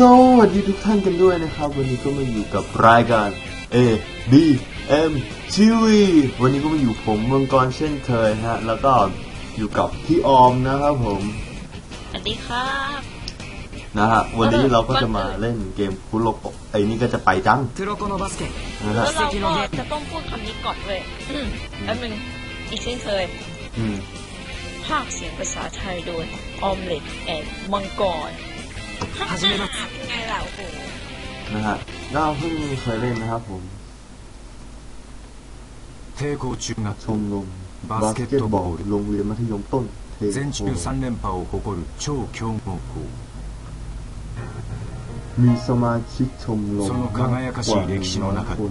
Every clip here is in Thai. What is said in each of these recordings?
สวัสดีทุกท่านกันด้วยนะครับ วันนี้ก็มาอยู่กับรายการ A B M ชีวีวันนี้ก็มาอยู่ผมมังกรเช่นเคยฮะ แล้วก็อยู่กับพี่ออมนะครับผม สวัสดีครับ นะฮะ วันนี้เราก็จะมาเล่นเกมคุโรโกะไอ้นี่ก็จะไปจังคุโรโกะโนบาสเกะนะฮะแล้วเราก็จะต้องพูดคำนี้ก่อนเลยอันหนึ่งอีกเช่นเคยภาคเสียงภาษาไทยโดยออมเล็ตแอนมังกร 始めます เป็นไงล่ะโอ้โห นะฮะเราเพิ่งเคยเล่นนะครับผม 帝光中学 ชมรมบาสเกตบอลโรงเรียนมัธยมต้นเท 全 โค 中3連覇を誇る超強豪校 มีสมาชิกชมรม その輝かしい歴史の中で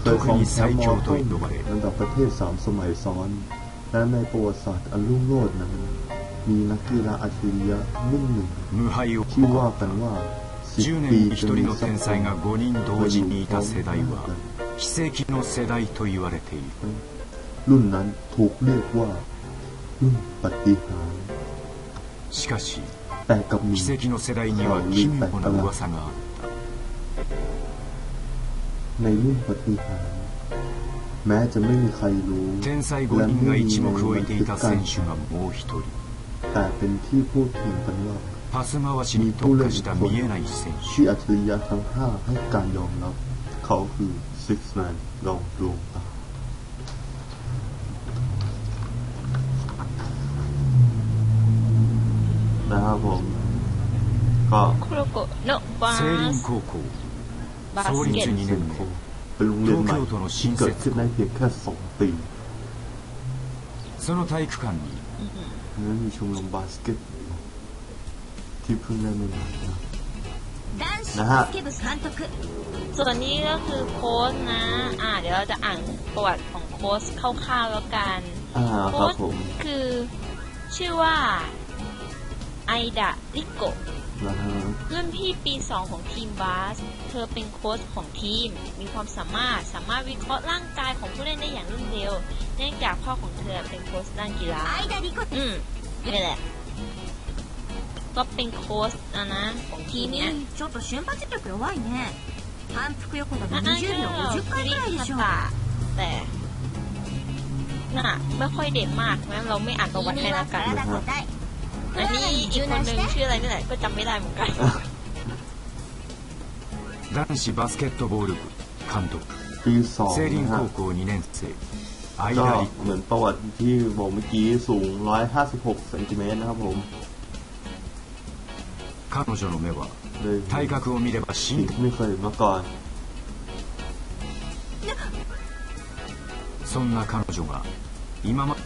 เคยครองแชมป์มอต้นระดับประเทศสามสมัยซ้อน และในประวัติศาสตร์อันรุ่งโรจน์นั้น มีนักกีฬาอัจฉริยะรุ่นหนึ่ง 無敗を ที่ 誇 ว่า る กันว่า 10 10 年 ปี に1人の天才が5人同時にいた世代は奇跡の世代と言われている รุ่นนั้นถูกเรียกว่า รุ่นปฏิหารย์ しかし แต่กับมี 奇跡の世代には奇妙な噂があっ ในรุ่นปฏิหารย์แม้จะไม่มีใครรู้ た天才5人が一目置いていた選手がもう一人 แต่เป็นที่พูดถึงกันว่า パス回しに特化した見えない選手 ที่อัจฉริยะทั้งห้าให้การยอมรับ เขาคือซิกแมนลองดวงตานะครับผม ก็ คุโรโกะโนบา 聖林 ส 高校 บาส 創 เก 立 ต 2 เซ 年 น 目 โคเป็นโรงเรียนใหม่ที่เกิดขึ้นได้เพียงแค่สองปี その体育館に นั้นมีชมรมบาสเกตที่เพิ่งได้ไม่นานนนะฮะส่วนนี้ก็คือโค้ชนะ อ่า เดี๋ยวเราจะอ่านประวัติของโค้ชคร่าวๆแล้วกันโค้ชคือชื่อว่าไอดาลิโก รุ่นพี่ปี 2 ของทีมบาส เธอเป็นโค้ชของทีม มีความสามารถ สามารถวิเคราะห์ร่างกายของผู้เล่นได้อย่างรวดเร็ว เนื่องจากพ่อของเธอเป็นโค้ชด้านกีฬา 相田理子 อืมนี่แหละ ก็เป็นโค้ชนะนะ ของทีม 君 เนี้ย ちょっと瞬発力弱いね反復横跳び อ่ะอ่ะ 20秒50回くらいでしょ แต่น่ะ ไม่ค่อยเด็ดมากนะเราไม่อ่านประวัติให้ 君 ละ は กัน 体硬い อันนี้อีกคนหนึ่งชื่ออะไรนี่แหละ ก็จำไม่ได้เหมือนกัน 男子バスケットボール部監督 ปีสอง 聖林 นะฮะ 高校2年生相 ก็ 田理 เหมือนประวัติที่บอกเมื่อกี้สูง 156เซนติเมตรนะครับผม 彼女の目は เลย 体格を見れば ที่ 真理 ไม่เคยเห็นมาก่อน そんな彼女が今ま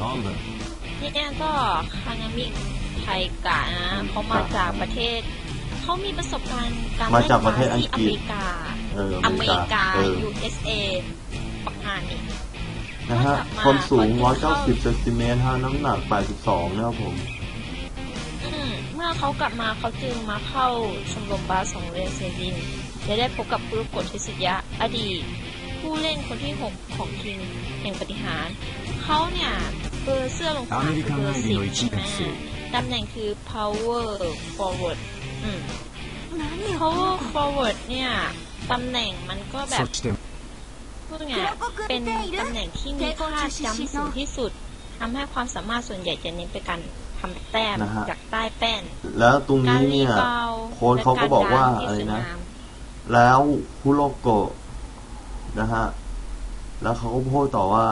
なんだよ เนี่ยก็คางามิไทกะนะเขามาจากประเทศ เขามีประสบการณ์การ มาจากประเทศอัง ที่ ก อ ฤษ เมริกา เออ อ อ เม เม ริ ริกาก า เออ USA ปักงานนี่ นะฮะ มา คนสูง มา 190เซนติเมตรฮะน้ำหนัก 82 นะครับผม อืมเมื่อเขากลับมาเขาจึงมาเข้าชมรมบาสของเรียนเซรินและได้พบกับคุรุโกะเทสุยะ อดีต ผู้เล่นคนที่ 6 ของทีมแห่งปฏิหาร เขาเนี่ยเบ เออเสื้อลงขวาคือเบอร์สิบตำแหน่งคือ power forward อืม power forward เนี่ยตำแหน่งมันก็แบบพูดไงเป็นตำแหน่งที่มีค่าจำสูงที่สุดทำให้ความสามารถส่วนใหญ่จะเน้นไปการทำแต้มจากใต้แป้น แล้วตรงนี้เนี่ยโค้ชเขาก็บอกว่าอะไรนะ แล้วคุโรโกะนะฮะ แล้วเขาก็พูดต่อว่า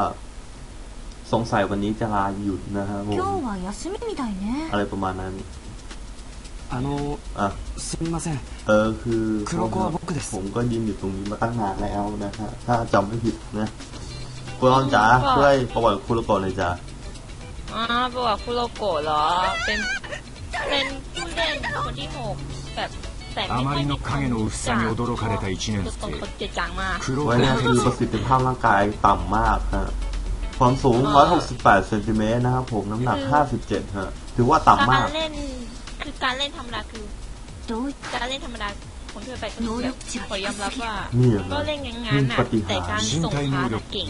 สงสัยวันนี้จะลาหยุดนะฮะผม 今日は休みみたいね อะไรประมาณนั้น あの อ่ะ すみません เออคือ 黒子は僕です ผมก็ยืนอยู่ตรงนี้มาตั้งนานแล้วนะฮะ ถ้าจำไม่ผิดนะคุณออมจ๋าช่วยประวัติคุโรโกะหน่อยจ้ะ อ๋อประวัติคุโรโกะเหรอ เป็นเป็นผู้เล่นคนที่หกแบบแต่ไม่ あ ค่ ま อย り มี の影の薄さに驚かれた1年 ตัวตน 生 เขาเจือจางมาก 黒 ไว้ 子 เนี่ยคือประสิทธิภาพร่างกายต่ำมากฮะ ความสูง 168 เซนติเมตรนะครับผมน้ำหนัก 57ฮะถือว่าต่ำมาก การเล่นคือการเล่นธรรมดาคือการเล่นธรรมดาผมเคยไปก็รู้ขอยอมรับว่าก็เล่นงานงานนักแต่การส่งพาเก่ง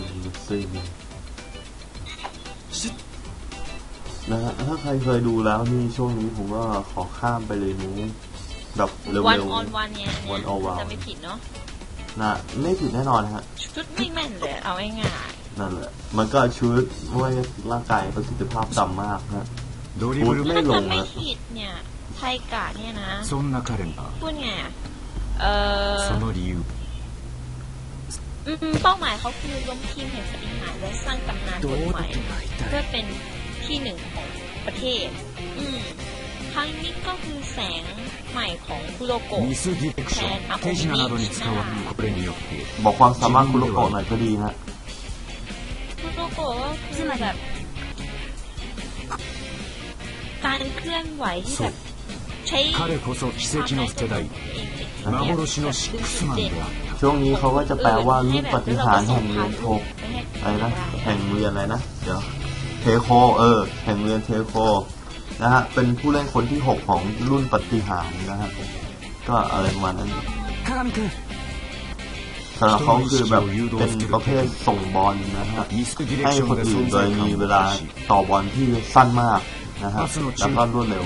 นะฮะถ้าใครเคยดูแล้วนี่ช่วงนี้ผมก็ขอข้ามไปเลยนู้แบบเร็วๆวันออนวันเนี่ยวันออนวันจะไม่ผิดเนาะนะไม่ผิดแน่นอนฮะชุดไม่แม่นเลยเอาง่าย นั่นแหละ มันก็ชุดด้วยร่างกายประสิทธิภาพต่ำมากนะ ドリブル ๆ ไม่ ถ้า ล จะ ง ไม่ นะ ผิดเนี่ยไทกะเนี่ยนะ そんな彼が พูดไงอะเออ その理由 อืมเป้าหมายเขาคือล้มทีมแห่งปฏิหารย์และสร้างตำนาน ど คน う ใหม่ だいた เพื่อย เป็นที่หนึ่งของประเทศ อืมครั้งนี้ก็คือแสงใหม่ของคุโรโกะ ミスディレクション手品などに使われるこれによって บอกความสามารถคุณโลโกะหน่อยก็ดีฮะ คุ กคือแบบการเคลื่อนไหวที่แบบใช้ความเป็นตัวเองช่วงนี้เขาก็จะแปลว่าลูกปฏิหารแห่งเรือนโคอะไรนะแห่งเรือนอะไรนะเดี๋ยวเทโคเออ แห่งเรือนเทโคนะฮะเป็นผู้เล่นคนที่ 6 ของรุ่นปฏิหารนะฮะก็อะไรประมาณนั้นคามิ สำหรับเขาคือแบบเป็นประเภทส่งบอลนะฮะให้คนอื่นโดยมีเวลาต่อบอลที่สั้นมากนะฮะแล้วก็รวดเร็ว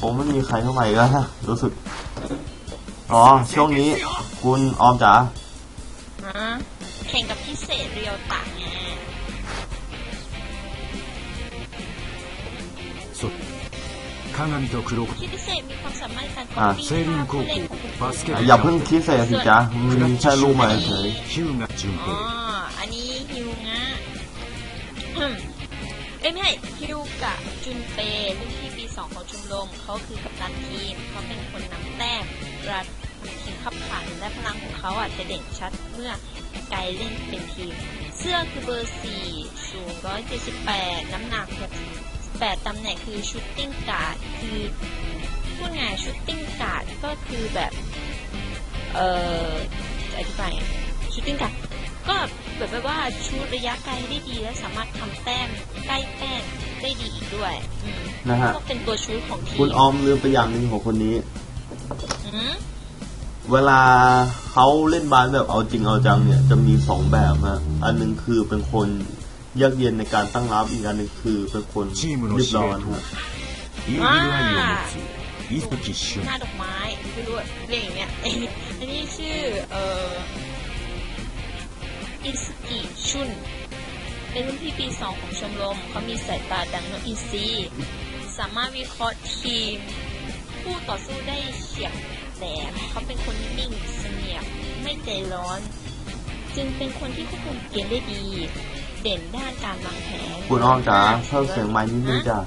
ผมไม่มีใครเข้ามาอีกแล้วฮะรู้สึก อ๋อ ช่วงนี้ คุณออมจ๋าแข่งกับพิเศษเรียวตะ ข้ามีตัวครูพิเศษมีความสามารถการอะ เซリンコーコバスケอย่าเพิ่งคิดเสียสิจ๊ะมึงใช่ลูกมาเฉยヒューガ純อ๋อ平อันนี้ฮิวงะเอ้ไม่ใช่ฮิวกะจุนเปรุ่นที่ปีสองของชมรมเขาคือกัปตันทีมเขาเป็นคนนำแต้มกระทีมขับขันและพลังของเขาอะจะเด่นชัดเมื่อไกลเล่นเป็นทีม เสื้อคือเบอร์สี่สูงร้อยเจ็ดสิบแปดน้ำหนักหก 8 ตำแหน่งคือชุดติ้งกัดคือพูดง่าย shooting ก็คือแบบ เอ่ออธิบายคิดติ้งกัดก็แบบว่าชุดระยะไกลได้ดีและสามารถทำแต้มใกล้แต้มได้ดีอีกด้วยนะฮะก็เป็นตัวชุดของทีคุณออมลืมไปอย่างหนึ่งของคนนี้เวลาเขาเล่นบาสแบบเอาจริงเอาจังเนี่ย จะมีสองแบบฮะ อันนึงคือเป็นคน เยือกเย็นในการตั้งรับอีกอันหนึ่งคือเป็นคนรีบร้อนครับอ่าหน้าดอกไม้ไม่รู้เรื่องอย่างเนี้ยอันนี้ชื่อเอ่ออิสกิชุน เป็นรุ่นพี่ปีสองของชมรมเขามีสายตาดังนกอินซีสามารถวิเคราะห์ทีมผู้ต่อสู้ได้เฉียบแหลมเขาเป็นคนนิ่งเสงี่ยมไม่ใจร้อน จึงเป็นคนที่ควบคุมเกมได้ดี เด่นด้านการวางแผนคุณออมจ๋าเพิ่มเสียงไม้นิดนึงจ้ะ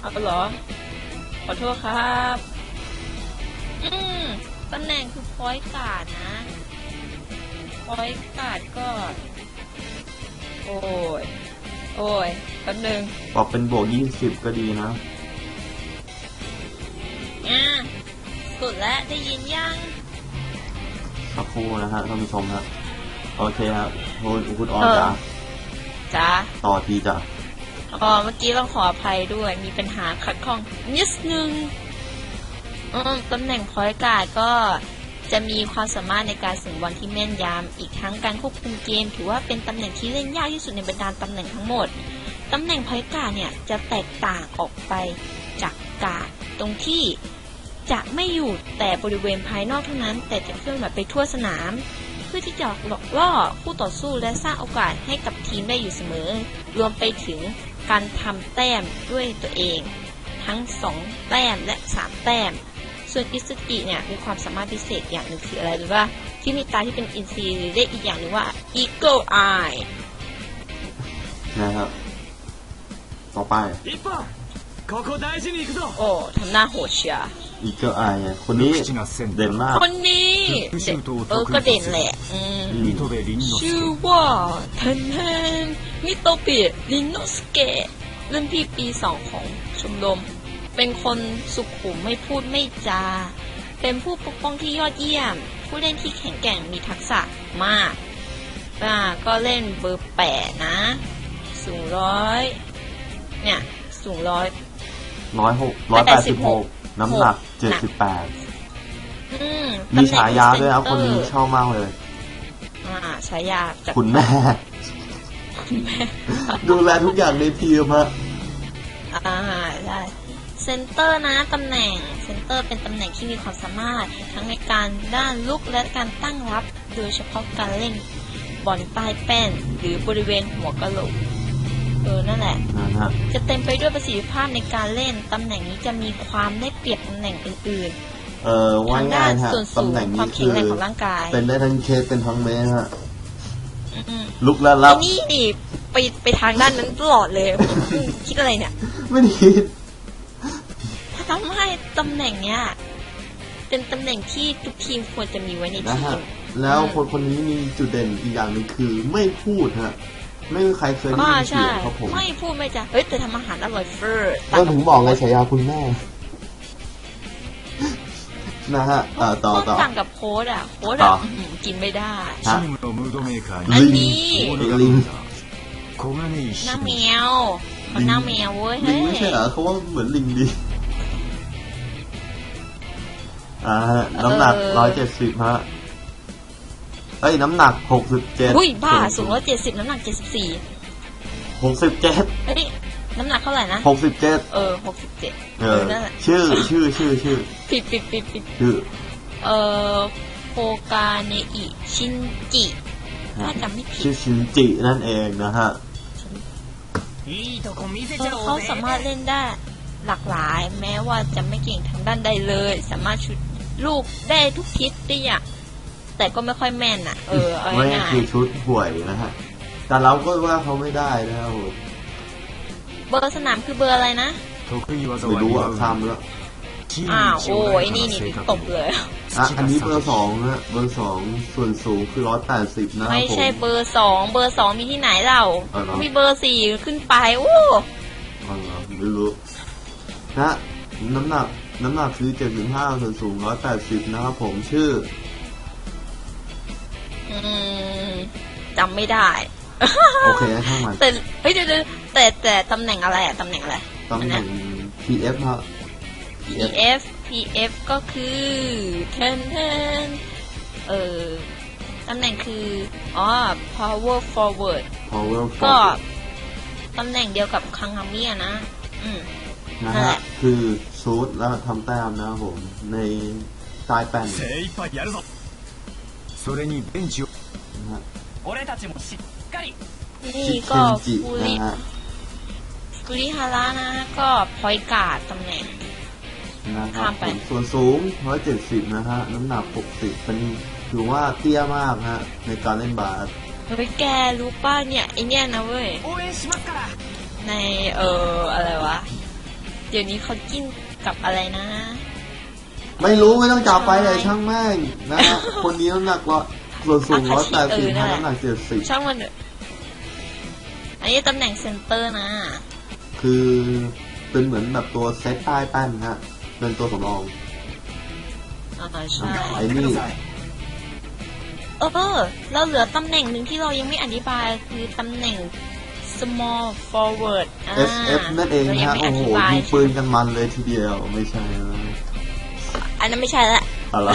เอาเหรอ ขอโทษครับ อืมตำแหน่งคือพอยการ์ดนะพอยการ์ดก็ โอ้ย โอ้ยแป๊บนึงบอกเป็นบวกยี่สิบก็ดีนะอะสุดแล้วได้ยินยังสักครู่นะฮะท่านผู้ชมฮะ โอเคครับคุณคุณออมจ๋าจ้าต่อทีจ้ะอ๋อเมื่อกี้ต้องขออภัยด้วย มีปัญหาขัดข้องนิดนึงอืมตำแหน่งพอยการ์ดก็จะมีความสามารถในการสึงบอลที่แม่นยำอีกทั้งการควบคุมเกม ถือว่าเป็นตำแหน่งที่เล่นยากที่สุดในบรรดาตำแหน่งทั้งหมด ตำแหน่งพอยการ์ดเนี่ยจะแตกต่างออกไปจากการ์ดตรงที่จะไม่อยู่แต่บริเวณภายนอกเท่านั้น แต่จะเคลื่อนไหวไปทั่วสนามเพื่อที่จะหลอกล่อคู่ต่อสู้และสร้างโอกาสให้กับทีมได้อยู่เสมอ รวมไปถึงการทำแต้มด้วยตัวเอง ทั้ง 2 แต้มและ 3 แต้ม ส่วนอิสกิเนี่ยมีความสามารถพิเศษอย่างหนึ่งคืออะไรหรือว่าที่มีตาที่เป็นอินซีหรือเรียกอีกอย่างหนึ่งว่า Eagle Eye นะครับ ต่อไป โอ้ทำหน้าโหดเชียอีเกิลไอคนนี้เด่นมาก คนนี้เออก็เด่นแหละชื่อว่าแทนแทนมิโตเปียลินโนสเกะรุ่นพี่ปีสองของชมรม เป็นคนสุขุมไม่พูดไม่จา เป็นผู้ปกป้องที่ยอดเยี่ยม ผู้เล่นที่แข็งแกร่งมีทักษะมากป้าก็เล่นเบอร์แปดนะ สูงร้อย เนี่ย สูงร้อย ร้อยหกร้อยแปดสิบหกน้ำหนักเจ็ดสิบแปดอืมมีตำแหน่งฉายาด้วยนะเซคนเตอนี้ร์ชอบมากเลยอฉายาจากคุณแม่ ดูแลทุกอย่างในทีมฮะอ่าใช่เซนเตอร์นะ ตำแหน่งเซนเตอร์เป็นตำแหน่งที่มีความสามารถ ทั้งในการด้านลุกและการตั้งรับ โดยเฉพาะการเล่นบอลใต้แป้น หรือบริเวณหัวกะโหลก เออ นั่นแหละ นะฮะ จะเต็มไปด้วยประสิทธิภาพในการเล่น ตำแหน่งนี้จะมีความได้เปรียบตำแหน่งอื่นเออๆว่าทางง่าด้ายนฮะส่วนสูตำงแหน่งควานี้มแข็คืงอ แรงของร่างกายเป็นได้ทั้งเคสเป็นทั้งเมสฮะ อืมลุกและรัไอ้บนี่นี่ไปไปทางด้านนั้นตลอดเลยคิดอะไรเนี่ย ไม่ได้คิดทำให้ตำแหน่งเนี้ยเป็นตำแหน่งที่ทุกทีมควรจะมีไว้ในนะทีฮะ ม แล้วคนคนนี้มีจุดเด่นอีกอย่างหนึงคือไม่พูดฮะ ไม่มีใครเคยมีเสียงครับผมไม่พูดไม่จ้ะเฮ้ยแต่ทำอาหารอร่อยเฟอร์ก็ถึงบอกไงฉายาคุณแม่ นะฮะเอ่อต่อต่อต่างกับโค้ดอะโค้ดอะกินไม่ได้ฮะอันนี้ลิงหน้าแมวมันน้าแมวเว้ยลิงไม่ใช่เหรอเขาว่าเหมือนลิงดีอ่าน้ำหนักร้อยเจ็ดสิบฮะ เอ้ยน้ำหนักหกสิบเจ็ดอุ้ยบ้าสูงร้อเจ็ดสิบน้ำหนักเจ็ดสิบสี่หกสิบเจ็ดเอ้ยน้ำหนักเท่าไหร่นะหกสิบเจ็ดเออหกสิบเจ็ดเออชื่อชื่อชื่อชื่อปิดปิดปิดปิดชื่อเออโคกาเนอิชินจิถ้าจำไม่ผิดชื่อชินจินั่นเองนะฮะเขาสามารถเล่นได้หลากหลาย แม้ว่าจะไม่เก่งทางด้านใดเลย สามารถชุดลูกได้ทุกทิศได้อย่า แต่ก็ไม่ค่อยแม่นอะ เออไม่ง่ายคือชุดห่วยนะฮะ แต่เราก็ว่าเขาไม่ได้นะครับผมเบอร์สนามคือเบอร์อะไรนะไม่รู้อะคำแล้วอ้าวโอ้ยนี่นี่ตบเลยอะอันนี้เบอร์สองฮะเบอร์สองส่วนสูงคือร้อยแปดสิบนะครับไม่ใช่เบอร์สองเบอร์สองมีที่ไหนเรา มีเบอร์สี่ขึ้นไปโอ้ไม่รู้นะน้ำหนักน้ำหนักคือเจ็ดสิบห้าส่วนสูงร้อยแปดสิบนะครับผมชื่อ จำไม่ได้โอเคแล้ะข้างมันแต่เฮ้ยเดี๋ยวแต่แต่ตำแหน่งอะไรอะตำแหน่งอะไรตำแหน่ง PF ฮะ PF PF ก็คือเทนเทนเออตำแหน่งคืออ๋อ power forward power forward ก็ตำแหน่งเดียวกับคังฮามิอนะ อืมนะฮะ คือซูดแล้วทำแต้มนะครับผม ในใต้แป้น それにベンチを นะฮะ 俺たちもしっかり นี่ ชิ ก็ เคนจิ ฟู นะ ริ ฮะ ฟูริฮาระนะ ก็พอยการ์ดตำแหน่ง นะครั ข้า บ มไป ผมส่วนสูง 170 นะฮะ น้ำหนัก 60 เป็นถือว่าเตี้ยมากฮะ ในการเล่นบาส เฮ้ยแกรู้ป่ะเนี่ยไอเนี่ยนะเว้ย 応援しますから ในเอออะไรวะ เดี๋ยวนี้เขาจิ้นกับอะไรนะ ไม่รู้ไม่ต้องจับไปเลยใช่ช่างแม่งนะฮะคนนี้น้ำหนักร้อยส่วนสูงอาคาชิเออ180นั่ฮะนแหละน้ำหนัก70ช่างมันเถอะอันนี้ตำแหน่งเซนเตอร์นะ คือเป็นเหมือนแบบตัวเซตใต้แป้นฮะเป็นตัวสำรองอ่าใช่ไอ้นี่เออเราเหลือตำแหน่งหนึ่งที่เรายังไม่อธิบายคือตำแหน่ง small forward อ่า SF นั่นเองรายัฮะไม่โอ้โหธิบายยิงปืนกันมันเลยทีเดียวไม่ใช่นะอั นนั้นไม่ใช่ละอะไร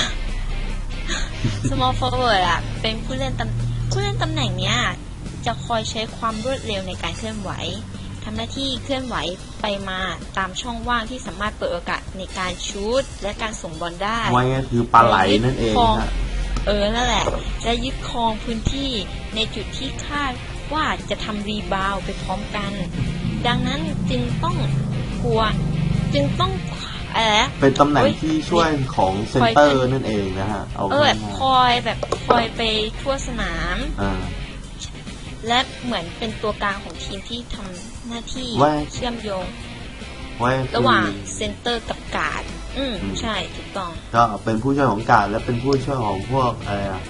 small forward อะเป็นผู้เล่นตำผู้เล่นตำแหน่งเนี้ยจะคอยใช้ความรวดเร็วในการเคลื่อนไหวทำหน้าที่เคลื่อนไหวไปมาตามช่องว่างที่สามารถเปิดโอกาสในการชูตและการส่งบอลได้ว่าง่ายคือปลาไหลนั่นเองฮะเออนั่นแหละ จะยึดครองพื้นที่ในจุดที่คาดว่าจะทำรีบาวด์ไปพร้อมกัน ดังนั้นจึงต้องกลัวจึงต้อง อะไรนะเป็นตำแหน่งเฮ้ยที่ช่วยของเซนเตอร์นั่นเองนะฮะ เอาเออแบบง่ายคอยแบบคอยไปทั่วสนามๆอ่าและเหมือนเป็นตัวกลางของทีมที่ทำหน้าที่ว่าเชื่อมโยงไว้คือระหว่างเซนเตอร์กับการ์ดอืมอืมใช่ถูกต้อง ก็เป็นผู้ช่วยของการดและเป็นผู้ช่วยของพวกอะไรอะ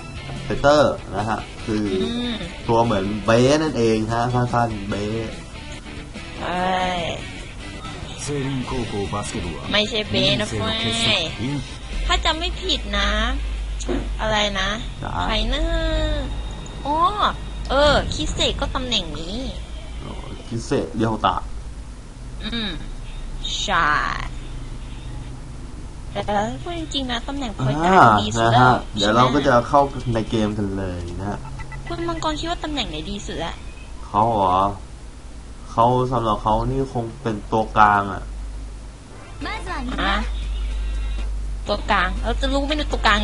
เซนเตอร์นะฮะ คืออืมตัวเหมือนเบสนั่นเองฮะสั้นๆเบสใช่ ไม่ใช่เบนนะเฟ้ยถ้าจำไม่ผิดนะ อะไรนะไฟเนอร์อ๋อเออ คิเซก็ตำแหน่งนี้คิเซเดียวตาอืมใช่แต่พูดจริงนะตำแหน่งโคอยการดีสุดแล้วเดี๋ยวเราก็จะเข้าในเกมกันเลยนะ คุณมังกรคิดว่าตำแหน่งไหนดีสุดอะเขาเหรอ เขาสำหรับเขานี่คงเป็นตัวกลางอะอะตัวกลางเราจะรู้ไหมเนี่ตัวกลาง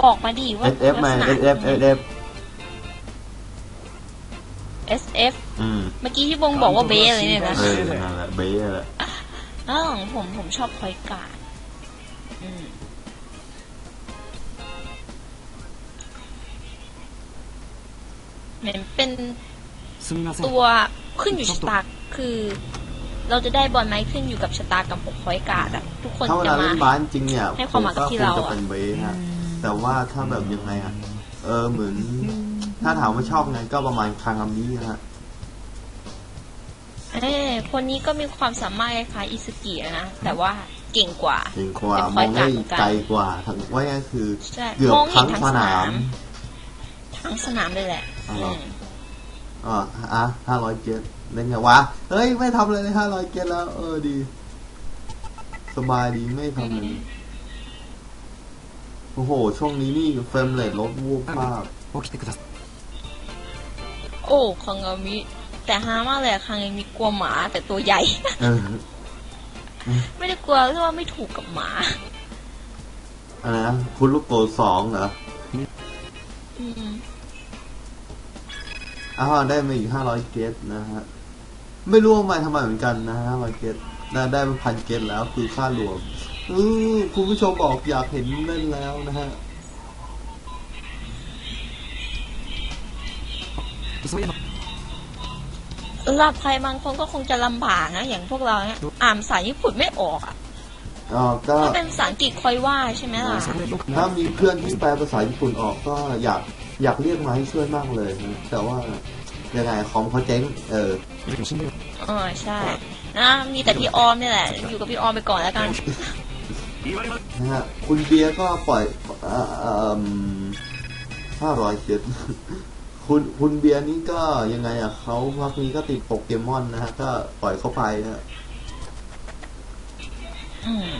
บอกมาดิว่า SF ไหม SF SF SF อืมเมื่อกี้ที่บงบอกว่าเบสเลยเนี่ยนะเบย์นั่นแหละเบสแหละอ้ของผมผมชอบคอยกาดเหมือนเป็น ตัวขึ้นอยู่ชะตาคือ เราจะได้บอลไหมขึ้นอยู่กับชะตากรรมของพอยการ์ดอะทุกคนถ้าเวจะลามาเล่นบาสจริงเนี่ยให้ความหมายกับที่เราผมก็คงจะอะเป็นเบ้ฮะแต่ว่าถ้าแบบยังไงอะเออเหมือน ถ้าถามว่าชอบไงก็ประมาณคางามินะฮะเอ้ยคนนี้ก็มีความสามารถคล้ายๆอิสกิอะนะแต่ว่าเก่งกว่าเก่งกว่าเป็นมพออยงการ์ได้ดเหมือนกันไกลกว่าทั้งว่าง่ายคือใช่เกือบมองเห็ทั้นงทั้งสสนานามมทั้งสนามเลยแหละ อ๋ออะห้าร้อยเกตเล่นไงวะ เฮ้ย ไม่ทำอะไรเลยห้าร้อยเกตแล้ว เออดี สบายดีไม่ทำเลยโอ้โห ช่วงนี้นี่เฟรมเรทลดวูบมากโอ้คังกามิ แต่ฮามากเลยคังกามิกลัวหมา แต่ตัวใหญ่ ไม่ได้กลัวเพราะว่าไม่ถูกกับหมาอะไรนะคุณลูกโกสองเหรอ อืม อ่าได้มาอยู่ห้าร้อยเกตนะฮะ ไม่รู้ว่ามาทำไมเหมือนกันนะห้าร้อยเกตได้ได้พันเกตแล้วคือค่ารวมออคุณผู้ชมบอกอยากเห็นเล่นแล้วนะฮะสำหรับใครบางคนก็คงจะลำบากนะ อย่างพวกเราเนี่ยอ่านภาษาญี่ปุ่นไม่ออกอะก็เป็นภาษาอังกฤษคอยว่าใช่ไหมล่ะ ถ้ามีเพื่อนที่แปลภาษาญี่ปุ่นออกก็อยาก อยากเรียกมาให้ช่วยมากเลยนะแต่ว่ายังไงของเขาเจ๊งเออเออใช่นะมีแต่พี่ออมนี่แหละ อยู่กับพี่ออมไปก่อนแล้วกันนะฮะคุณเบียร์ก็ปล่อยห้าร้อยเจ็ดคุณคุณเบียร์นี่ก็ยังไงอะเขาพักนี้ก็ติดโปเกมอนนะฮะ ก็ปล่อยเขาไปนะอืม